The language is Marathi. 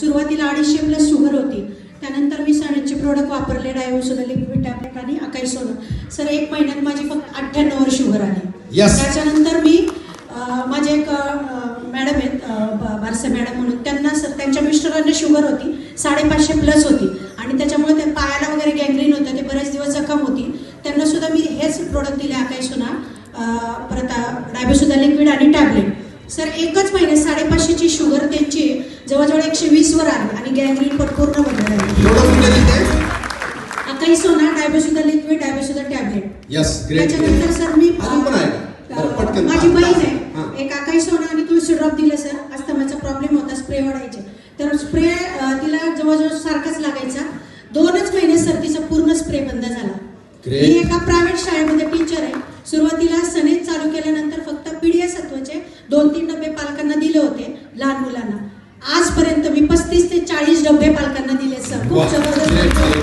सुरुवातीला अडीचशे प्लस शुगर होती. त्यानंतर मी सरांचे प्रोडक्ट वापरले डायोसुदा लिक्विड टॅबलेट आणि अकाई सोनं. सर एक महिन्यात माझी फक्त अठ्ठ्याण्णववर शुगर आली. त्याच्यानंतर मी माझे एक मॅडम आहेत बारसे मॅडम म्हणून त्यांना सर त्यांच्या मिस्टरांना शुगर होती साडेपाचशे प्लस होती. आणि त्याच्यामुळे ते पायाला वगैरे गँग्रीन होतं ते बरेच दिवस जखम होती. त्यांना सुद्धा मी हेच प्रोडक्ट दिले अकाई सोना परत डायबेसुदा लिक्विड आणि टॅबलेट. सर एकच शुगर त्यांची एकशे वीसवर आली आणि गँग्रीन पण पूर्ण बदल आली एवढं कुठे तिथे? अकाई सोना डायबेसुदा लिक्विड डायबेसुदा टॅबलेट यस त्याच्यानंतर सर मी. माझी बहीण. आहे. एक आकाई सोना आणि तुळशी ड्रॉप दिले सर अस्थमाचा प्रॉब्लेम होता स्प्रे वाढायचे. तर स्प्रे तिला जवळजवळ सारखाच लागायचा. दोनच महिने सर तिचा पूर्ण स्प्रे बंद झाला. मी एका प्रायव्हेट शाळेमध्ये टीचर आहे. सुरुवातीला सनेज चालू केल्यानंतर फक्त पीडीए सत्वाचे दोन तीन डबे पालकांना दिले होते लहान मुलांना. 这么的